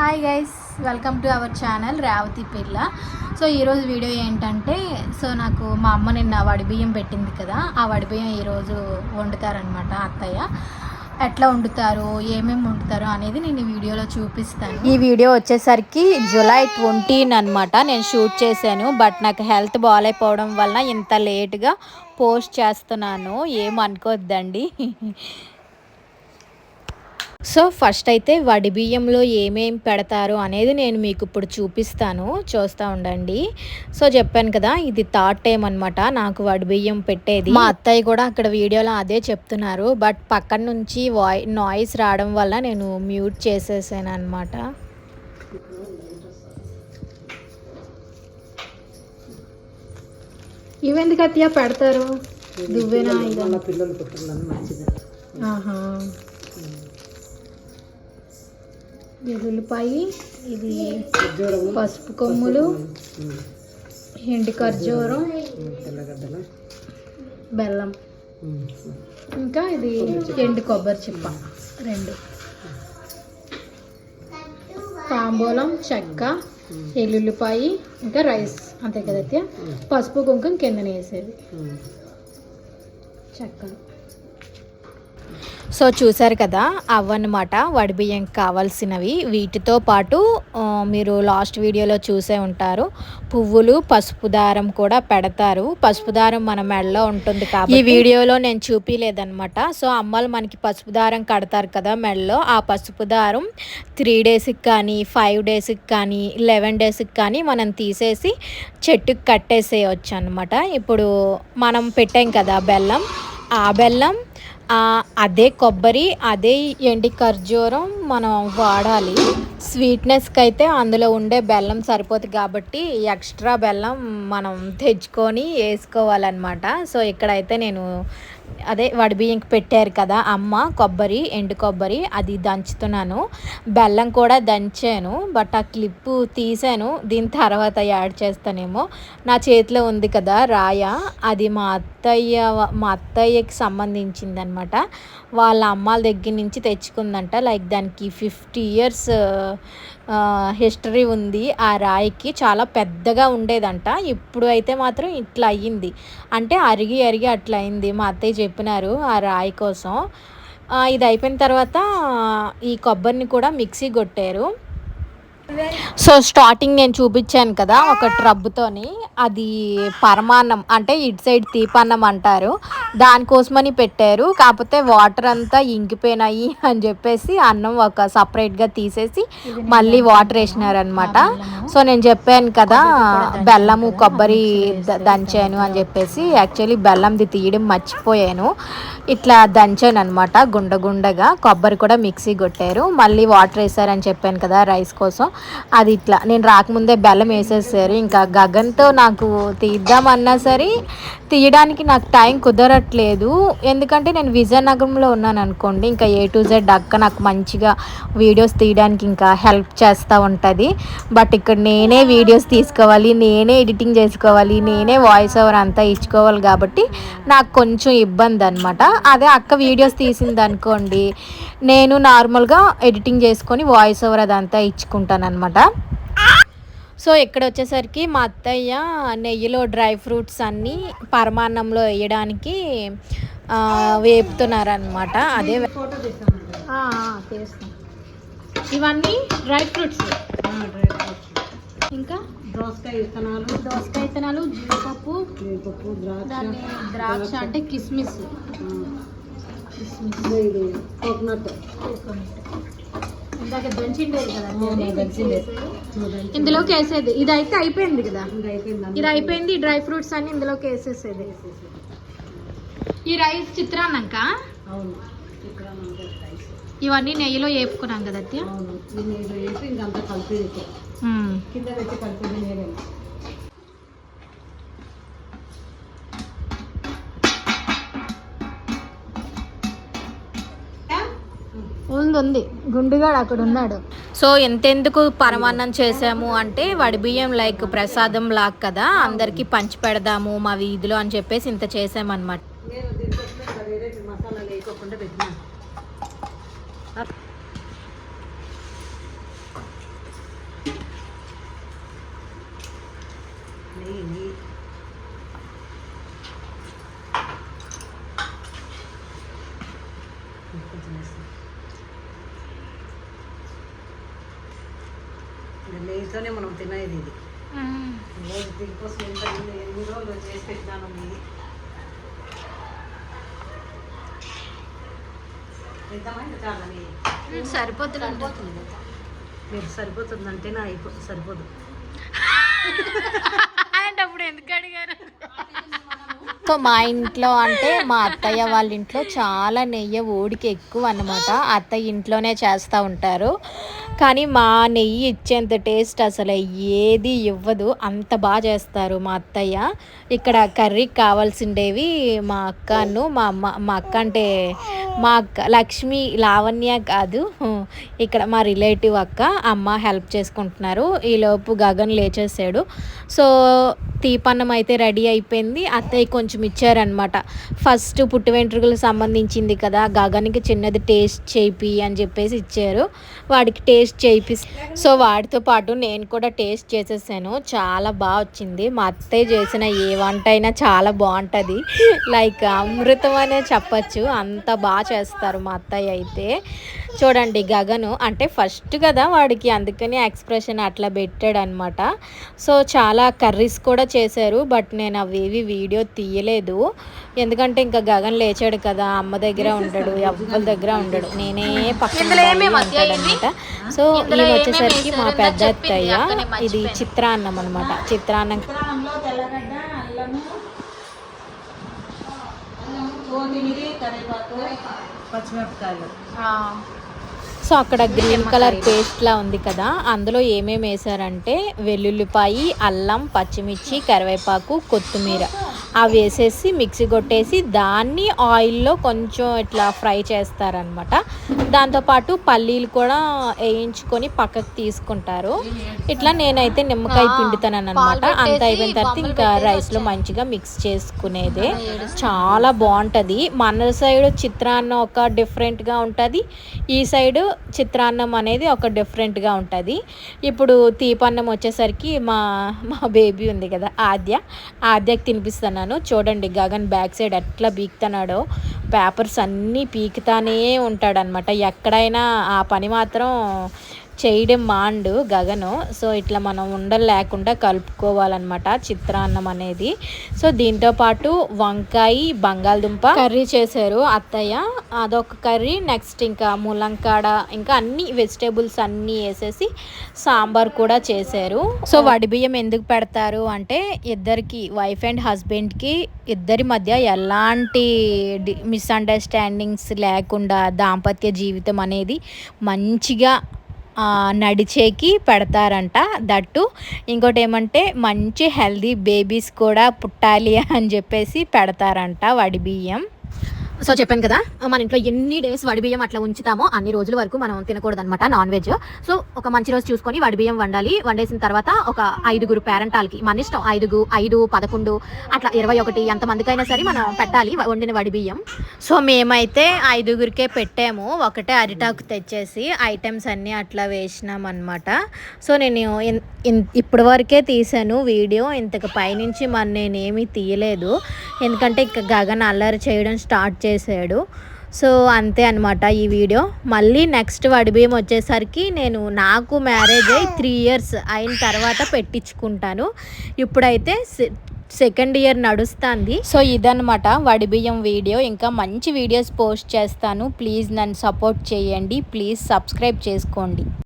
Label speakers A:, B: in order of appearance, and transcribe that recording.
A: Hi guys welcome to our channel Revathi పిల్ల so ఈరోజు video ఏంటంటే సో నాకు మా అమ్మ నిన్న వడి బియ్యం పెట్టింది కదా ఆ వడి బియ్యం ఈరోజు వండుతారనమాట అత్తయ్య. ఎట్లా వండుతారు ఏమేమి వండుతారు అనేది నేను ఈ వీడియోలో చూపిస్తాను. ఈ వీడియో వచ్చేసరికి జూలై ట్వంటీన్ అనమాట నేను షూట్ చేశాను బట్ నాకు హెల్త్ బాగాలేకపోవడం వల్ల ఇంత లేట్గా పోస్ట్ చేస్తున్నాను. ఏమనుకోద్దండి సో ఫస్ట్ అయితే వడి బియ్యంలో ఏమేం పెడతారు అనేది నేను మీకు ఇప్పుడు చూపిస్తాను. చూస్తూ ఉండండి. సో చెప్పాను కదా ఇది థర్డ్ టైం అనమాట నాకు వడి బియ్యం పెట్టేది. మా అత్తయ్య కూడా అక్కడ వీడియోలో అదే చెప్తున్నారు. బట్ పక్కన నుంచి వాయి నాయిస్ రావడం వల్ల నేను మ్యూట్ చేసేసాను అనమాట ఇవెందుకు అత్తయ్య పెడతారు? దువ్వెనా ఇదా ఇది పసుపు కొమ్ములు ఎండి ఖర్జూరం బెల్లం. ఇంకా ఇది ఎండు కొబ్బరి చిప్ప రెండు. తాంబూలం చెక్క ఎల్లుల్లిపాయి ఇంకా రైస్. అంతే కదా పసుపు కుంకుమ కిందనే వేసేది. చెక్క. సో చూసారు కదా అవన్నమాట. వడిబియ్యం కావాల్సినవి. వీటితో పాటు మీరు లాస్ట్ వీడియోలో చూసే ఉంటారు. పువ్వులు పసుపు దారం కూడా పెడతారు. పసుపు దారం మన మెడలో ఉంటుంది కాబట్టి ఈ వీడియోలో నేను చూపించలేదన్నమాట సో అమ్మలు మనకి పసుపు దారం కడతారు కదా మెడలో. ఆ పసుపు దారం త్రీ డేస్కి కానీ ఫైవ్ డేస్కి కానీ లెవెన్ డేస్కి కానీ మనం తీసేసి చెట్టుకి కట్టేసేయచ్చు అనమాట ఇప్పుడు మనం పెట్టాం కదా బెల్లం. ఆ బెల్లం అదే కొబ్బరి అదే ఎండి ఖర్జూరం మనం వాడాలి. స్వీట్నెస్కి అయితే అందులో ఉండే బెల్లం సరిపోతుంది కాబట్టి ఎక్స్ట్రా బెల్లం మనం తెచ్చుకొని వేసుకోవాలన్నమాట. సో ఇక్కడైతే నేను అదే వడి బియ్యంకి పెట్టారు కదా అమ్మ కొబ్బరి ఎండు కొబ్బరి అది దంచుతున్నాను. బెల్లం కూడా దంచాను బట్ ఆ క్లిప్పు తీసాను దీని తర్వాత యాడ్ చేస్తానేమో. నా చేతిలో ఉంది కదా రాయ అది మా అత్తయ్య మా అత్తయ్యకి సంబంధించింది అనమాట వాళ్ళ అమ్మాల దగ్గర నుంచి తెచ్చుకుందంట. లైక్ దానికి ఫిఫ్టీ ఇయర్స్ హిస్టరీ ఉంది. ఆ రాయికి చాలా పెద్దగా ఉండేదంట. ఇప్పుడు అయితే మాత్రం ఇట్లా అయ్యింది. అంటే అరిగి అరిగి అట్లా అయింది. మా అత్తయ్య చెప్పినారు ఆ రాయి కోసం. ఇది అయిపోయిన తర్వాత ఈ కొబ్బరిని కూడా మిక్సీ కొట్టారు. సో స్టార్టింగ్ నేను చూపించాను కదా ఒక ట్రబ్బుతోని. అది పరమాన్నం అంటే ఇటు సైడ్ తీపన్నం అంటారు. దానికోసమని పెట్టారు. కాకపోతే వాటర్ అంతా ఇంకిపోయినాయి అని చెప్పేసి అన్నం ఒక సపరేట్గా తీసేసి మళ్ళీ వాటర్ వేసినారనమాట సో నేను చెప్పాను కదా బెల్లము కొబ్బరి దంచాను అని చెప్పేసి. యాక్చువల్లీ బెల్లంది తీయడం మర్చిపోయాను. ఇట్లా దంచాను అనమాట గుండగుండగా. కొబ్బరి కూడా మిక్సీ కొట్టారు. మళ్ళీ వాటర్ వేసారని చెప్పాను కదా రైస్ కోసం. అది ఇట్లా. నేను రాకముందే బెల్లం వేసేసారు. ఇంకా గగన్తో నాకు తీద్దామన్నా సరే తీయడానికి నాకు టైం కుదరట్లేదు. ఎందుకంటే నేను విజయనగరంలో ఉన్నాను అనుకోండి. ఇంకా ఏ టు జెడ్ అక్క నాకు మంచిగా వీడియోస్ తీయడానికి ఇంకా హెల్ప్ చేస్తూ ఉంటుంది. బట్ ఇక్కడ నేనే వీడియోస్ తీసుకోవాలి నేనే ఎడిటింగ్ చేసుకోవాలి నేనే వాయిస్ ఓవర్ అంతా ఇచ్చుకోవాలి కాబట్టి నాకు కొంచెం ఇబ్బంది అనమాట అదే అక్క వీడియోస్ తీసింది అనుకోండి నేను నార్మల్గా ఎడిటింగ్ చేసుకొని వాయిస్ ఓవర్ అదంతా ఇచ్చుకుంటాను అనమాట సో ఇక్కడ వచ్చేసరికి మా అత్తయ్య నెయ్యిలో డ్రై ఫ్రూట్స్ అన్నీ పరమాన్నంలో వేయడానికి ఆ, వేపుతున్నారనమాట అదే ఇవన్నీ డ్రై ఫ్రూట్స్.
B: Dry fruits.
A: ఇంకా?
B: దోసకాయ విత్తనాలు.
A: దోసకాయ విత్తనాలు జీడిపప్పు
B: జీడిపప్పు ద్రాక్ష.
A: ద్రాక్ష అంటే కిస్మిస్. కిస్మిస్.
B: ఇది కోకోనట్.
A: ఇందులోకి వేసేది. ఇది అయితే అయిపోయింది కదా?
B: ఇది అయిపోయింది
A: డ్రై ఫ్రూట్స్ అన్ని ఇందులోకి వేసేసేది. ఈ రైస్ చిత్రాన్నంక? ఇవన్నీ నెయ్యిలో వేపుకున్నాం కదా అత్య.
B: కింద పెట్టి నీళ్ళు
A: ఉంది ఉంది గుండుగాడు అక్కడ ఉన్నాడు సో ఎంతెందుకు పరమాన్నం చేసాము అంటే వడి బియ్యం లైక్ ప్రసాదం లాగా కదా అందరికి పంచి పెడదాము మా వీధిలో అని చెప్పేసి ఇంత చేసామన్నమాట
B: ఇంకా నెయ్యితోనే మనం తినేది ఇది. రోజు దీనికోసం ఎంత ఎన్ని రోజులు చేసి పెట్టినాను నెయ్యి
A: సరిపోతుంది
B: సరిపోతుంది. మీరు అయిపో సరిపోదు.
A: అప్పుడు ఎందుకు అడిగారు? సో మా ఇంట్లో అంటే మా అత్తయ్య వాళ్ళ ఇంట్లో చాలా నెయ్యి ఓడికి ఎక్కువ అన్నమాట. అత్తయ్య ఇంట్లోనే చేస్తూ ఉంటారు. కానీ మా నెయ్యి ఇచ్చేంత టేస్ట్ అసలు ఏది ఇవ్వదు. అంత బాగా చేస్తారు మా అత్తయ్య. ఇక్కడ కర్రీకి కావాల్సిండేవి మా అక్కను మా అమ్మ మా అక్క అంటే మా అక్క లక్ష్మి లావణ్య కాదు. ఇక్కడ మా రిలేటివ్ అక్క అమ్మ హెల్ప్ చేసుకుంటున్నారు. ఈలోపు గగన్ లేచేసాడు. సో తీపన్నం అయితే రెడీ అయిపోయింది. అత్తయ్య కొంచెం ఇచ్చారనమాట ఫస్ట్ పుట్టి వెంట్రుకలకు సంబంధించింది కదా గగన్కి చిన్నది టేస్ట్ చేపి అని చెప్పేసి ఇచ్చారు. వాడికి టేస్ట్ చేపి సో వాడితో పాటు నేను కూడా టేస్ట్ చేసేసాను. చాలా బాగా వచ్చింది. మా అత్తయ్య చేసిన ఏ వంట అయినా చాలా బాగుంటుంది. లైక్ అమృతం అనే చెప్పచ్చు. అంత బాగా చేస్తారు మా అత్తయ్య అయితే. చూడండి గగను అంటే ఫస్ట్ కదా వాడికి అందుకని ఎక్స్ప్రెషన్ అట్లా పెట్టాడు అనమాట సో చాలా కర్రీస్ కూడా చేశారు బట్ నేను అవేవి వీడియో తీయలేదు. ఎందుకంటే ఇంకా గగన్ లేచాడు కదా అమ్మ దగ్గర ఉండడు ఎవ్వరి దగ్గర ఉండడు. నేనే పక్కన అనమాట సో ఈమె వచ్చేసరికి మా పెద్ద అత్తయ్య ఇది చిత్రాన్నం అనమాట చిత్రాన్నం
B: పచ్చిమిరపకాయలు.
A: సో అక్కడ గ్రీన్ కలర్ పేస్ట్ లా ఉంది కదా అందులో ఏమేమి వేసారంటే వెల్లుల్లిపాయి అల్లం పచ్చిమిర్చి కరివేపాకు కొత్తిమీర. అవి వేసేసి మిక్సీ కొట్టేసి దాన్ని ఆయిల్లో కొంచెం ఇట్లా ఫ్రై చేస్తారనమాట దాంతోపాటు పల్లీలు కూడా వేయించుకొని పక్కకు తీసుకుంటారు. ఇట్లా నేనైతే నిమ్మకాయ పిండుతాను అనమాట అంత అయిపోయిన తర్వాత ఇంకా రైస్లో మంచిగా మిక్స్ చేసుకునేదే. చాలా బాగుంటుంది. మన సైడ్ చిత్రాన్నం ఒక డిఫరెంట్గా ఉంటుంది. ఈ సైడ్ చిత్రాన్నం అనేది ఒక డిఫరెంట్గా ఉంటుంది. ఇప్పుడు తీపన్నం వచ్చేసరికి మా మా బేబీ ఉంది కదా ఆద్య. ఆద్యకి తినిపిస్తున్నాను చూడండి గగన్ బ్యాక్ సైడ్ ఎట్లా పీకుతున్నాడో పేపర్స్ అన్నీ పీకుతానే ఉంటాడనమాట ఎక్కడైనా ఆ పని మాత్రం చేయడం మాండు గగను. సో ఇట్లా మనం ఉండలు లేకుండా కలుపుకోవాలన్నమాట చిత్రాన్నం అనేది. సో దీంతో పాటు వంకాయ బంగాళదుంప కర్రీ చేశారు అత్తయ్య. అదొక కర్రీ. నెక్స్ట్ ఇంకా ములంకాడ ఇంకా అన్ని వెజిటేబుల్స్ అన్నీ వేసేసి సాంబార్ కూడా చేశారు. సో వడి బియ్యం ఎందుకు పెడతారు అంటే ఇద్దరికి వైఫ్ అండ్ హస్బెండ్కి ఇద్దరి మధ్య ఎలాంటి మిస్అండర్స్టాండింగ్స్ లేకుండా దాంపత్య జీవితం అనేది మంచిగా నడిచేకి పెడతారంట దట్టు. ఇంకోటి ఏమంటే మంచి హెల్దీ బేబీస్ కూడా పుట్టాలి అని చెప్పేసి పెడతారంట వడి బియ్యం. సో చెప్పాను కదా మన ఇంట్లో ఎన్ని డేస్ వడి బియ్యం అట్లా ఉంచుతామో అన్ని రోజుల వరకు మనం తినకూడదు అనమాట నాన్ వెజ్ సో ఒక మంచి రోజు చూసుకొని వడి బియ్యం వండాలి. వండేసిన తర్వాత ఒక ఐదుగురు పేరెంటాలకి మన ఇష్టం ఐదుగు ఐదు పదకొండు అట్లా ఇరవై ఒకటి ఎంతమందికైనా సరే మనం పెట్టాలి వండిన వడి బియ్యం. సో మేమైతే ఐదుగురికే పెట్టాము. ఒకటే అరిటాకు తెచ్చేసి ఐటమ్స్ అన్నీ అట్లా వేసినాం అనమాట సో నేను ఇన్- ఇన్- ఇప్పటి వరకే తీసాను వీడియో. ఇంతకు పైనుంచి మన నేనేమీ తీయలేదు. ఎందుకంటే ఇంకా గగన్ అల్లరి చేయడం స్టార్ట్ చేశాడు సో అంతే అనమాట ఈ వీడియో. మళ్ళీ నెక్స్ట్ వడిబియ్యం వచ్చేసరికి నేను నాకు మ్యారేజ్ అయ్యి త్రీ ఇయర్స్ అయిన తర్వాత పెట్టించుకుంటాను. ఇప్పుడైతే సె- సెకండ్ ఇయర్ నడుస్తుంది. సో ఇదనమాట వడిబియ్యం వీడియో. ఇంకా మంచి వీడియోస్ పోస్ట్ చేస్తాను. ప్లీజ్ నన్ను సపోర్ట్ చేయండి. ప్లీజ్ సబ్స్క్రైబ్ చేసుకోండి.